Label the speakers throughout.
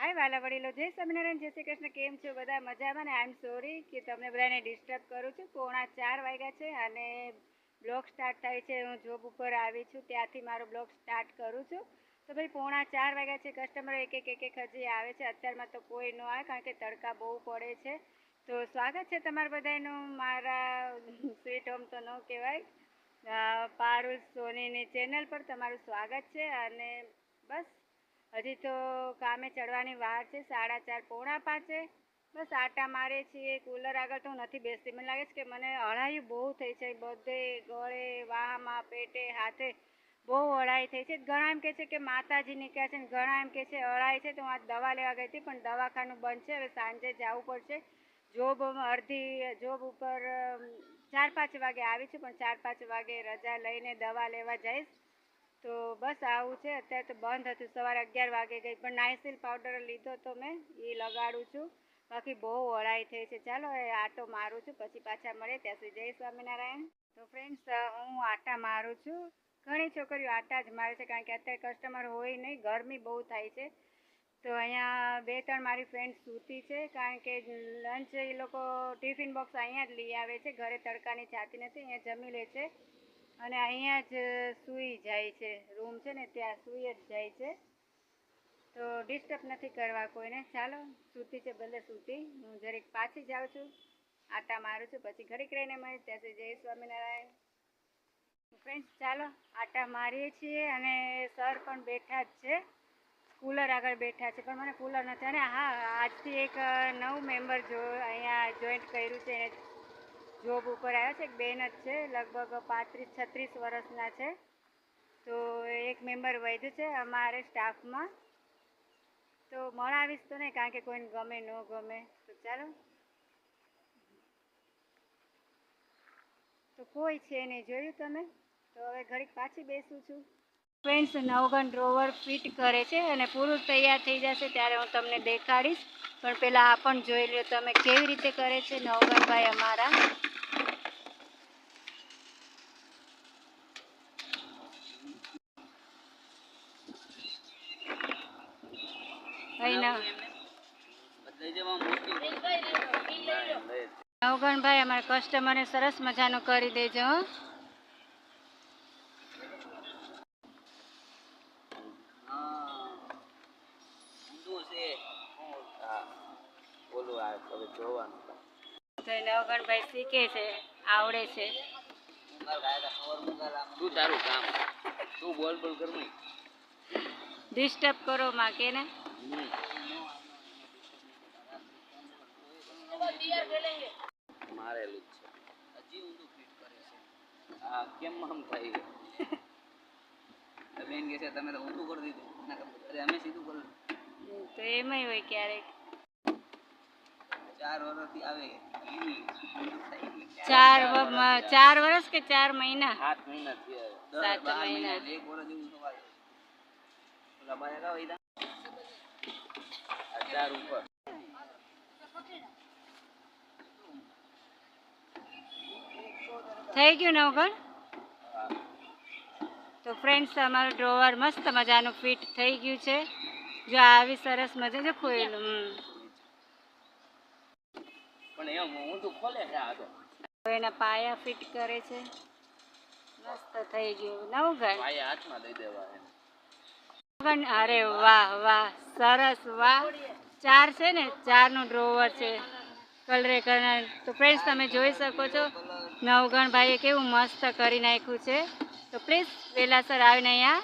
Speaker 1: હાય વાલા વડીલો, જય સ્વામિનારાયણ, જય શ્રી કૃષ્ણ. કેમ છો બધા? મજામાં ને? આઈ એમ સોરી કે તમને બધાને ડિસ્ટર્બ કરું છું. પોણા ચાર વાગ્યા છે અને બ્લોગ સ્ટાર્ટ થાય છે. હું જોબ ઉપર આવી છું. ત્યાંથી મારો બ્લોગ સ્ટાર્ટ કરું છું. તો ભાઈ, પોણા ચાર વાગ્યા છે. કસ્ટમરો એક એક એક એક હજી આવે છે. અત્યારમાં તો કોઈ ન આવે કારણ કે તડકા બહુ પડે છે. તો સ્વાગત છે તમારા બધાનું. મારા સ્વીટ હોમ તો ન કહેવાય. પારુલ સોનીની ચેનલ પર તમારું સ્વાગત છે. અને બસ હજી તો કામે ચડવાની વાર છે, સાડા ચાર પોણા પાંચે બસ આટા મારે છીએ કુલર આગળ તો નથી બેસતી. મને લાગે છે કે મને અળાયું બહુ થઈ છે, બધે ગળે, વાહમાં, પેટે, હાથે બહુ અળાઈ થઈ છે. ઘણા એમ કહે છે કે માતાજી નીકળ્યા છે ને ઘણા એમ કહે છે અળાઈ છે, તો હું આજ દવા લેવા ગઈ હતી, પણ દવાખાનું બંધ છે. હવે સાંજે જવું પડશે. જોબ અડધી, જોબ ઉપર ચાર પાંચ વાગે આવી છું, પણ ચાર પાંચ વાગે રજા લઈને દવા લેવા જઈશ. તો બસ આવું છે. અત્યારે તો બંધ હતું. સવારે અગિયાર વાગે ગઈ. પણ નાઇસિલ પાવડર લીધો તો મેં. એ લગાડું છું. બાકી બહુ ઓળાઈ થઈ છે. ચાલો, એ આટો મારું છું. પછી પાછા મળે ત્યાં સુધી જય સ્વામિનારાયણ. તો ફ્રેન્ડ્સ હું આટા મારું છું. ઘણી છોકરીઓ આટા જ મારે છે. કારણ કે અત્યારે કસ્ટમર હોય નહીં. ગરમી બહુ થાય છે. તો અહીંયા બે, ત્રણ મારી ફ્રેન્ડ સૂતી છે. કારણ કે લંચ એ લોકો ટિફિન બોક્સ અહીંયા જ લઈ આવે છે. ઘરે તડકાની છાતી નથી. અહીંયા જમી લે છે. અને અહીંયા જ સૂઈ જાય છે. રૂમ છે ને, ત્યાં સૂઈ જ જાય છે. તો ડિસ્ટર્બ નથી કરવા કોઈને. ચાલો, સૂતી છે, ભલે સૂતી. હું જરીક પાછી જાઉં છું. આટા મારું છું. પછી ઘડીક રહીને મળીશ ત્યાંથી જય સ્વામિનારાયણ. ફ્રેન્ડ્સ ચાલો, આટા મારીએ છીએ અને સર પણ બેઠા જ છે. કુલર આગળ બેઠા છે. પણ મને કુલર નથી. અને હા, આજથી એક નવું મેમ્બર જો અહીંયા જોઈન્ટ કર્યું છે. એને જોબ ઉપર આવ્યા છે. એક બેન જ છે, લગભગ પાંત્રીસ, છત્રીસ વર્ષના છે. તો એક મેમ્બર વધ્યું છે, અમારે સ્ટાફમાં. તો મળાવીશ તો નહીં કારણ કે કોઈને ગમે, ન ગમે. તો ચાલો. તો કોઈ છે નહીં, જોયું તમે? તો હવે ઘડીક પાછી બેસું છું. ફ્રેન્ડ્સ નવગન ડ્રોવર ફિટ કરે છે અને પૂરું તૈયાર થઈ જશે ત્યારે હું તમને દેખાડીશ. પણ પહેલાં આ પણ જોઈ લો તમે કેવી રીતે કરે છે નવગણભાઈ અમારા. અહીં નવગણભાઈ અમારા કસ્ટમરને સરસ મજાનું કરી દેજો હો તો એ નવગણભાઈ શીખે છે આવડે છે.
Speaker 2: તું તારું કામ? તું બોલ બોલ કર મય.
Speaker 1: ડિસ્ટર્બ કરો માં કે ને.
Speaker 2: મારેલું જ છે. હજી ઊંધું ફિટ કરે છે આ કેમ આમ થાય છે? આ બેન કહે છે તમે તો ઊંધું કરી દીધું. ના કરતા. અરે અમે સીધું કર્યું
Speaker 1: તો એમાંય હોય ક્યારેક.
Speaker 2: ચાર
Speaker 1: ચાર વર્ષ કે ચાર મહિના?
Speaker 2: સાત મહિના
Speaker 1: સાત
Speaker 2: એક વર્ષ જેવું ઉપર.
Speaker 1: થઈ ગયું નવગણ તો ફ્રેન્ડ્સ અમારું ડ્રોવર મસ્ત મજાનું ફિટ થઈ ગયું છે. જો આવી સરસ મજા જો ખોયેલું.
Speaker 2: પણ એમ ઊંધું ખોલે છે આ તો.
Speaker 1: એના પાયા ફિટ કરે છે. મસ્ત થઈ ગયું. નવગણ
Speaker 2: પાયા હાથમાં દઈ દેવા એમ.
Speaker 1: નવગણ અરે વાહ વાહ સરસ વાહ. ચાર છે ને ચારનું ડ્રોવર છે. કલરે કલર. તો ફ્રેન્ડ્સ તમે જોઈ શકો છો નવગણ ભાઈએ કેવું મસ્ત કરી નાખ્યું છે. તો પ્લીઝ વેલાસર આવીને અહીંયા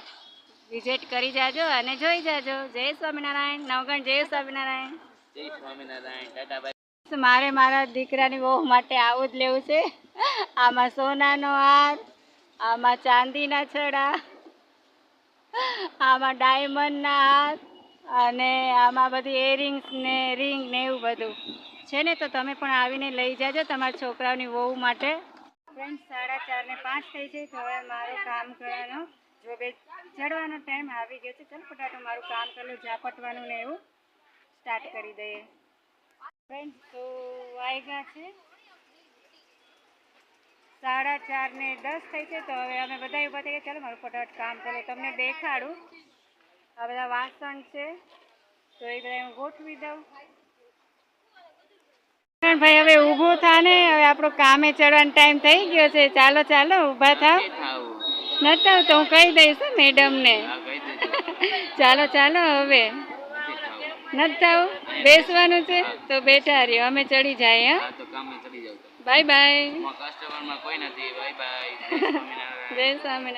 Speaker 1: વિઝિટ કરી જાજો અને જોઈ જાજો. જય સ્વામિનારાયણ. નવગણ જય સ્વામિનારાયણ.
Speaker 2: જય સ્વામિનારાયણ. ટાટા
Speaker 1: મારે મારા દીકરાની બહુ માટે આવું જ લેવું છે. આમાં સોનાનો હાર, આમાં ચાંદીના છડા, આમાં ડાયમંડના હાર અને આમાં બધી એરિંગ્સ ને રિંગ ને એવું બધું. છે ને, તો તમે પણ આવીને લઈ જાજો તમારા છોકરાઓની વહુ માટે. ફ્રેન્ડ સાડા ચાર ને પાંચ થઈ છે. તો હવે મારું કામ કરવાનો. જો બે ચડવાનો ટાઈમ આવી ગયો છે, ચાલો પટાટો મારું કામ કરેલું ઝાપટવાનું ને એવું. સ્ટાર્ટ કરી દઈએ. ફ્રેન્ડ તો વાગ્યા છે. સાડા ચાર ને દસ થઈ છે તો હવે અમે બધા ઊભા થઈ ગયા ચાલો મારું ફટાફટ કામ કરો તમને દેખાડું. આ બધા વાસણ છે તો એ બધા હું ગોઠવી દઉં. ભાઈ હવે ઊભો થા ને. હવે આપણો કામે ચડવાનો ટાઈમ થઈ ગયો છે. ચાલો ચાલો ઊભા થાવ. નતા તો હું કહી દઈશ મેડમ મેડમને ચાલો ચાલો હવે.
Speaker 2: નથી થવું
Speaker 1: બેસવાનું છે? તો બેઠા રહ્યો. અમે ચડી જાય હા?
Speaker 2: તો કામે ચડી જાવ.
Speaker 1: Bye bye.
Speaker 2: કસ્ટમરમાં કોઈ નથી. Bye bye.
Speaker 1: જય સ્વામિનારાયણ.